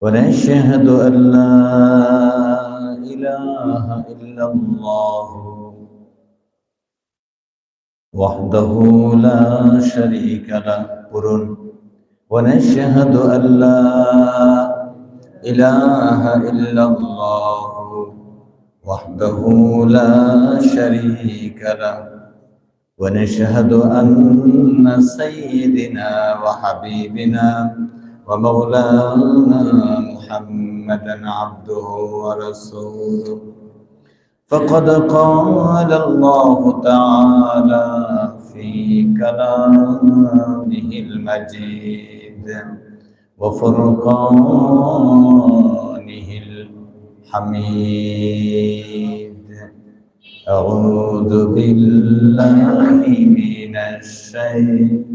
ونشهد أن لا إله إلا الله وحده لا شريك له. قرن. ونشهد أن لا إله إلا الله وحده لا شريك له. ونشهد أن سيدنا وحبيبنا ومولانا محمدا عبده ورسوله. فقد قال الله تعالى في كلامه المجيد وفرقانه الحميد. أعوذ بالله من الشيطان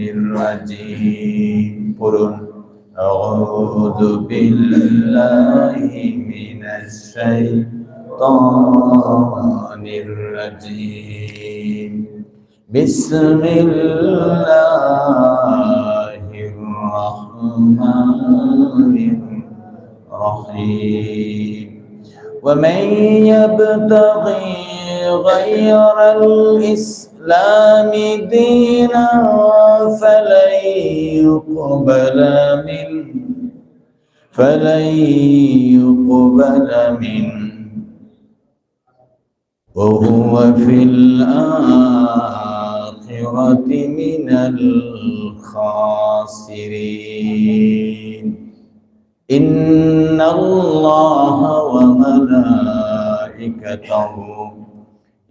الرجيم. قرن أعوذ بالله من الشيطان الرجيم. بسم الله الرحمن الرحيم. ومن يبتغي غير الإسلام دينا فلن يقبل منه فلن يقبل منه. وهو في الآخرة من الخاسرين. إن الله وملائكته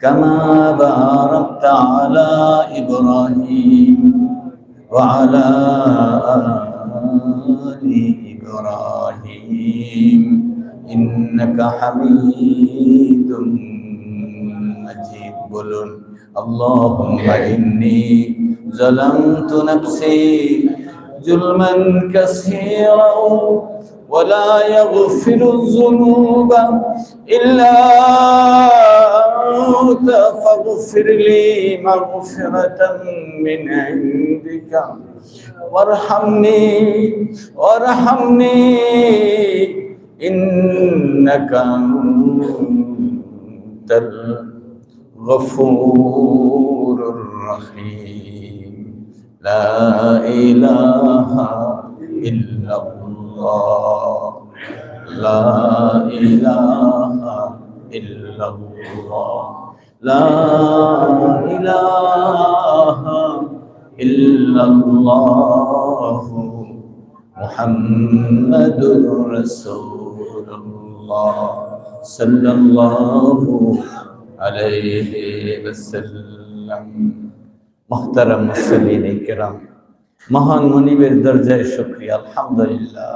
كما باركت على إبراهيم وعلى آل إبراهيم إنك حميد مجيد بلون اللهم إني ظلمت نفسي ظلما كثيرا ولا يغفر الذنوب إلا أنت فاغفر لي مغفرة من عندك وارحمني وارحمني إنك أنت الغفور الرحيم لا إله إلا الله لا إله إلا الله لا إله إلا الله محمد رسول الله صلى الله عليه وسلم محترم মুসলিম کرام মহান মনিবের দরজায় শুক্রিয়া আলহামদুলিল্লাহ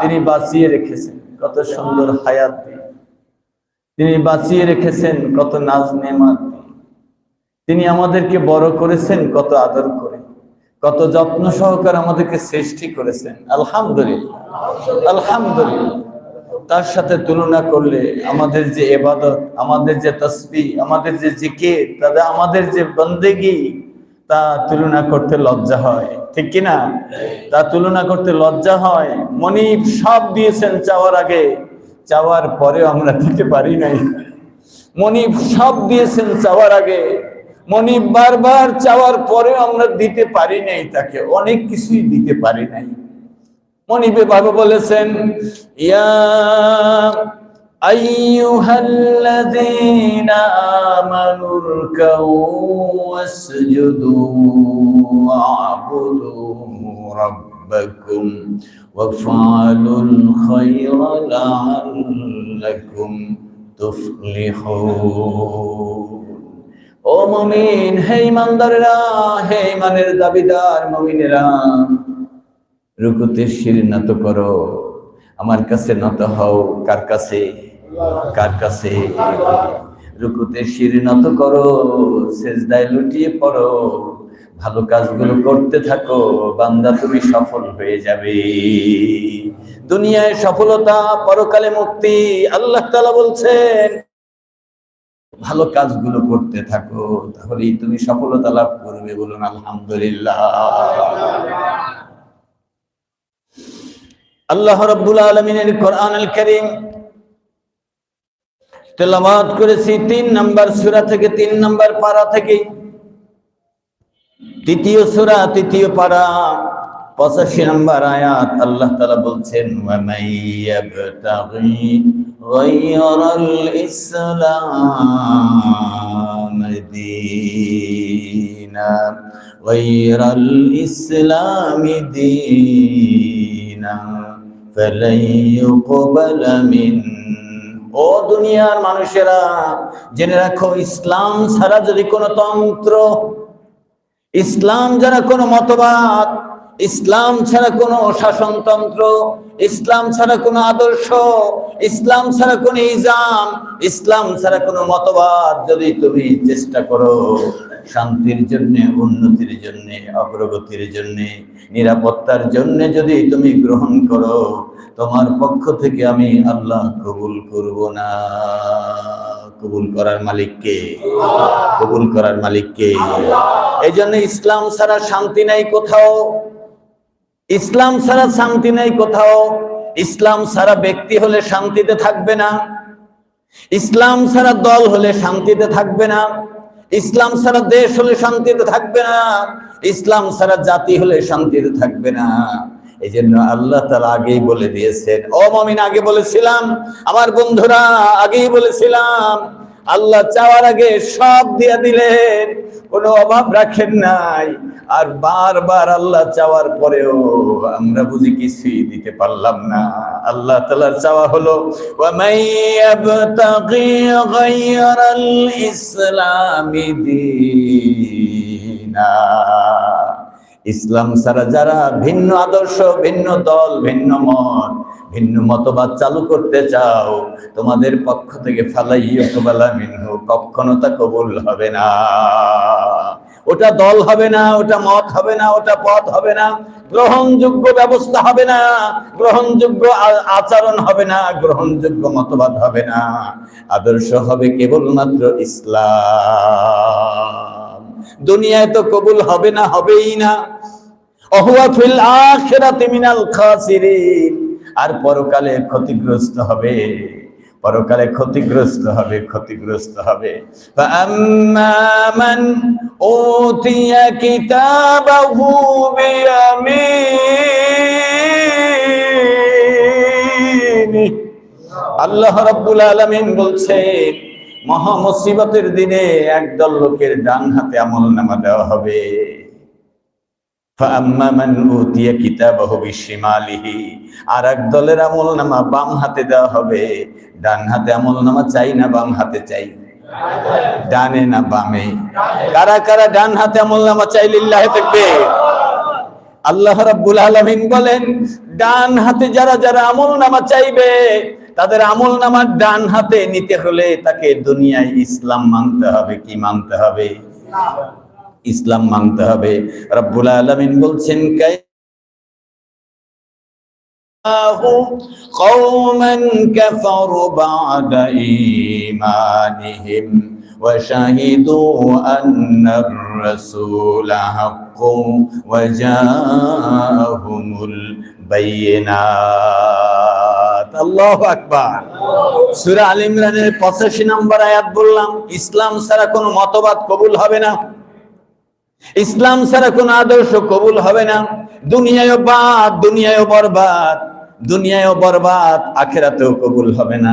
তিনি বাঁচিয়ে রেখেছেন কত সুন্দর হায়াত দিয়ে তিনি বাঁচিয়ে রেখেছেন কত নাজ দিয়ে তিনি আমাদেরকে বড় করেছেন, কত আদর করে, কত যত্ন সহকারে আমাদেরকে সৃষ্টি করেছেন। আলহামদুলিল্লাহ আলহামদুলিল্লাহ। তার সাথে তুলনা করলে আমাদের যে এবাদত, আমাদের যে তসবি আমাদের যে জিকির তাদের আমাদের যে বন্দেগি, তা তুলনা করতে লজ্জা হয়। ঠিক কিনা? তা তুলনা করতে লজ্জা হয়। মনিব সব দিয়েছেন চাওয়ার আগে। চাওয়ার পরেও আমরা দিতে পারি নাই। মনিব সব দিয়েছেন চাওয়ার আগে। মনিব বারবার চাওয়ার পরেও আমরা দিতে পারি নাই তাকে, অনেক কিছুই দিতে পারি নাই। মনিবে ভাবে বলেছেন, ইয়া রাব্বাকুম ওয়াফআলুল খায়রা লা'আল্লাকুম তুফলিহুন ও মুমিন, হে ইমানদারেরা, হে ইমানের দাবিদার মুমিনেরা, রুকুতে শির নত করো। আমার কাছে নত হও, কার কাছে? কার কাছে? রুকুতে শির নত করো, সেজদায় লুটিয়ে পড়ো। ভালো কাজগুলো করতে থাকো, বান্দা তুমি সফল হয়ে যাবে। দুনিয়ায় সফলতা, পরকালে মুক্তি, আল্লাহ তালা বলছেন, ভালো কাজগুলো করতে থাকো, তাহলেই তুমি সফলতা লাভ করবে বলুন, আলহামদুলিল্লাহ। আল্লাহ রব্বুল আলমিনের কোরআন আল করিম তেলাবাদ করেছি তিন নাম্বার সুরা থেকে, তিন নাম্বার পারা থেকে। তৃতীয় সুরা তৃতীয় পারা পঁচাশি নম্বর আয়াত আল্লাহ তালা বলছেন ইসলাম দীনা غير الإسلام دينا فلن يقبل منه ও দুনিয়ার মানুষেরা জেনে রাখো ইসলাম ছাড়া যদি কোনো তন্ত্র ইসলাম যারা কোনো মতবাদ, ইসলাম ছাড়া কোনো শাসনতন্ত্র, ইসলাম ছাড়া কোনো আদর্শ, ইসলাম ছাড়া কোনো ইজাম, ইসলাম ছাড়া কোনো মতবাদ যদি তুমি চেষ্টা করো শান্তির জন্য, উন্নতির জন্য, অগ্রগতির জন্য, নিরাপত্তার জন্য যদি তুমি গ্রহণ করো, তোমার পক্ষ থেকে আমি আল্লাহ কবুল করব না। কবুল করার মালিককে, কবুল করার মালিককে। এই জন্য ইসলাম ছাড়া শান্তি নাই কোথাও। ইসলাম ছাড়া শান্তি নাই কোথাও। ইসলাম ছাড়া ব্যক্তি হলে শান্তিতে থাকবে না। ইসলাম ছাড়া দল হলে শান্তিতে থাকবে না। ইসলাম ছাড়া দেশ হলে শান্তিতে থাকবে না। ইসলাম ছাড়া জাতি হলে শান্তিতে থাকবে না। এই জন্য আল্লাহ তারা আগেই বলে দিয়েছেন, ও মমিন, আগে বলেছিলাম, আমার বন্ধুরা আগেই বলেছিলাম, আল্লাহ চাওয়ার আগে সব দিয়ে দিলেন, কোনো অভাব রাখেন নাই, আর বারবার আল্লাহ চাওয়ার পরেও আমরা বুঝি কিছুই দিতে পারলাম না। আল্লাহ তালার চাওয়া হলো ইসলামী দিনা। ইসলাম ছাড়া যারা ভিন্ন আদর্শ, ভিন্ন দল, ভিন্ন মত, ভিন্ন মতবাদ চালু করতে চাও, তোমাদের পক্ষ থেকে ফালাইয়া মিনহু, কখনো তা কবুল হবে না। ওটা দল হবে না, ওটা মত হবে না, ওটা পথ হবে না, গ্রহণযোগ্য ব্যবস্থা হবে না, গ্রহণযোগ্য আচরণ হবে না, গ্রহণযোগ্য মতবাদ হবে না। আদর্শ হবে কেবলমাত্র ইসলাম। দুনিয়ায় তো কবুল হবে না, হবেই না। অহুয়া আর পরকালে ক্ষতিগ্রস্ত হবে, পরকালে ক্ষতিগ্রস্ত হবে ক্ষতিগ্রস্ত হবে। মান উতিয়া কিতাবাহু বিয়ামিনি আল্লাহ রাব্বুল আলামিন বলছেন মহা মুসিবতের দিনে একদল লোকের ডান হাতে আমল নামা দেওয়া হবে। আর এক দলের আমল নামা বাম হাতে দেওয়া হবে। ডান হাতে আমল নামা চাই না বাম হাতে চাই? ডানে না বামে? কারা কারা ডান হাতে আমল নামা চাই লিল্লাহে থাকবে? আল্লাহ রাব্বুল আলামিন বলেন, ডান হাতে যারা যারা আমল নামা চাইবে তাদের আমল নামার ডান হাতে নিতে হলে তাকে দুনিয়ায় ইসলাম মানতে হবে কি মানতে হবে ইসলাম মানতে হবে রব্বুল আলমিন বলছেন قوما كفروا بعد إيمانهم وشهدوا أن الرسول حق وجاءهم البينات পঁচাশি নম্বর আয়াত বললাম, ইসলাম ছাড়া কোনো মতবাদ কবুল হবে না। ইসলাম ছাড়া কোন আদর্শ কবুল হবে না। দুনিয়ায় বাদ দুনিয়ায় বরবাদ। দুনিয়ায় বরবাদ, আখেরাতেও কবুল হবে না।